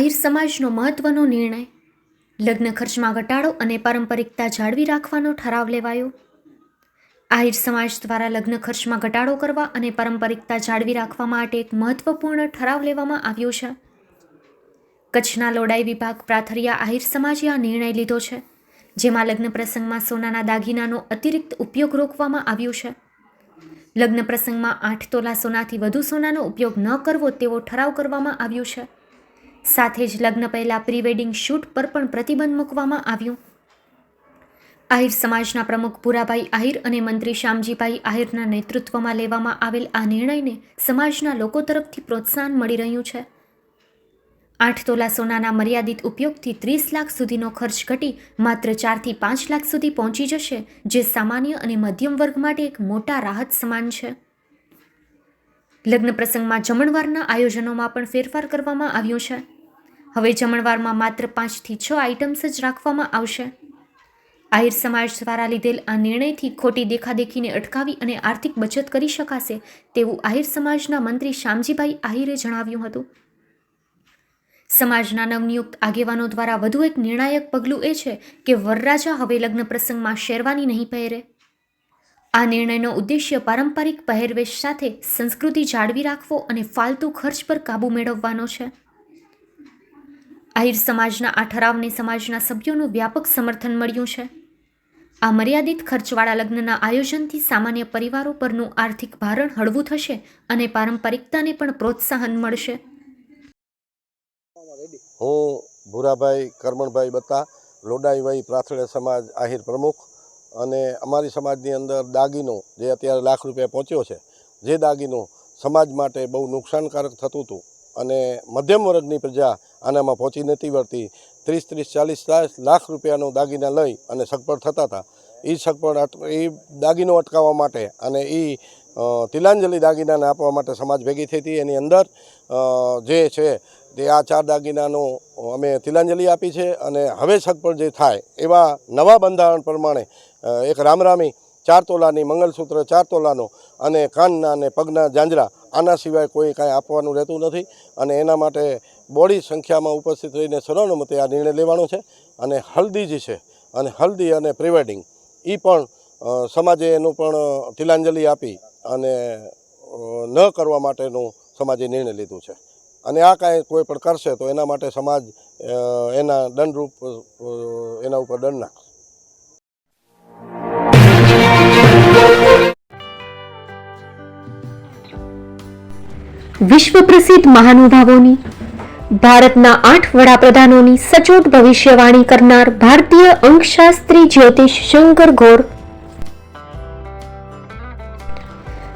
આહિર સમાજનો મહત્વનો નિર્ણય. લગ્ન ખર્ચમાં ઘટાડો અને પારંપરિકતા જાળવી રાખવાનો ઠરાવ લેવાયો. આહિર સમાજ દ્વારા લગ્ન ખર્ચમાં ઘટાડો કરવા અને પારંપરિકતા જાળવી રાખવા માટે એક મહત્વપૂર્ણ ઠરાવ લેવામાં આવ્યો છે. કચ્છના લોડાઈ વિભાગ પ્રાથરિયા આહિર સમાજે આ નિર્ણય લીધો છે, જેમાં લગ્ન પ્રસંગમાં સોનાના દાગીનાનો અતિરિક્ત ઉપયોગ રોકવામાં આવ્યો છે. લગ્ન પ્રસંગમાં આઠ તોલા સોનાથી વધુ સોનાનો ઉપયોગ ન કરવો તેવો ઠરાવ કરવામાં આવ્યો છે. સાથે જ લગ્ન પહેલાં પ્રી વેડિંગ શૂટ પર પણ પ્રતિબંધ મૂકવામાં આવ્યું. આહિર સમાજના પ્રમુખ ભૂરાભાઈ આહિર અને મંત્રી શ્યામજીભાઈ આહિરના નેતૃત્વમાં લેવામાં આવેલ આ નિર્ણયને સમાજના લોકો તરફથી પ્રોત્સાહન મળી રહ્યું છે. આઠ તોલા સોનાના મર્યાદિત ઉપયોગથી ત્રીસ લાખ સુધીનો ખર્ચ ઘટી માત્ર ચારથી પાંચ લાખ સુધી પહોંચી જશે, જે સામાન્ય અને મધ્યમ વર્ગ માટે એક મોટા રાહત સમાન છે. લગ્ન પ્રસંગમાં જમણવારના આયોજનોમાં પણ ફેરફાર કરવામાં આવ્યો છે. હવે જમણવારમાં માત્ર પાંચથી છ આઇટમ્સ જ રાખવામાં આવશે. આહિર સમાજ દ્વારા લીધેલ આ નિર્ણયથી ખોટી દેખાદેખીને અટકાવી અને આર્થિક બચત કરી શકાશે તેવું આહિર સમાજના મંત્રી શ્યામજીભાઈ આહિરે જણાવ્યું હતું. સમાજના નવનિયુક્ત આગેવાનો દ્વારા વધુ એક નિર્ણાયક પગલું એ છે કે વરરાજા હવે લગ્ન પ્રસંગમાં શેરવાની નહીં પહેરે. આ નિર્ણયનો ઉદ્દેશ્ય પારંપરિક પહેરવેશ સાથે સંસ્કૃતિ જાળવી રાખવો અને ફાલતુ ખર્ચ પર કાબૂ મેળવવાનો છે. આહિર સમાજના આ ઠરાવને સમાજના સભ્યોનું વ્યાપક સમર્થન મળ્યું છે. આ મર્યાદિત ખર્ચવાળા લગ્નના આયોજનથી સામાન્ય પરિવારો પરનું આર્થિક ભારણ હળવું થશે અને પારંપરિકતાને પણ પ્રોત્સાહન મળશે. હું ભૂરાભાઈ કરમણભાઈ બત્તા લોડાઈભાઈ પ્રાથમિક સમાજ આહિર પ્રમુખ અને અમારી સમાજની અંદર દાગીનો જે અત્યારે લાખ રૂપિયા પહોંચ્યો છે, જે દાગીનો સમાજ માટે બહુ નુકસાનકારક થતું હતું અને મધ્યમ વર્ગની પ્રજા આનામાં પહોંચી નથી વળતી. ત્રીસ ત્રીસ ચાલીસ લાખ રૂપિયાનો દાગીના લઈ અને સગપડ થતા હતા. એ સગપડ એ દાગીનો અટકાવવા માટે અને એ તિલાંજલિ દાગીનાને આપવા માટે સમાજ ભેગી થઈ હતી. એની અંદર જે છે તે આ ચાર દાગીનાનો અમે તિલાંજલિ આપી છે અને હવે પર જે થાય એવા નવા બંધારણ પ્રમાણે એક રામરામી ચાર તોલાની મંગલસૂત્ર ચાર તોલાનો અને કાનના અને પગના જાંજરા આના સિવાય કોઈ કાંઈ આપવાનું રહેતું નથી અને એના માટે બોડી સંખ્યામાં ઉપસ્થિત રહીને સર્વાનુમતે આ નિર્ણય લેવાનો છે અને હલ્દી જે છે અને હલ્દી અને પ્રિવેડિંગ એ પણ સમાજે એનું પણ તિલાંજલિ આપી અને ન કરવા માટેનું સમાજે નિર્ણય લીધું છે. અને આ કાંઈ કોઈ પણ કરશે તો એના માટે સમાજ એના દંડરૂપ એના ઉપર દંડ નાખશે. વિશ્વ પ્રસિદ્ધ મહાનુભાવોની, ભારતના આઠ વડાપ્રધાનોની સચોટ ભવિષ્યવાણી કરનાર ભારતીય અંકશાસ્ત્રી જ્યોતિષ શંકર ઘોર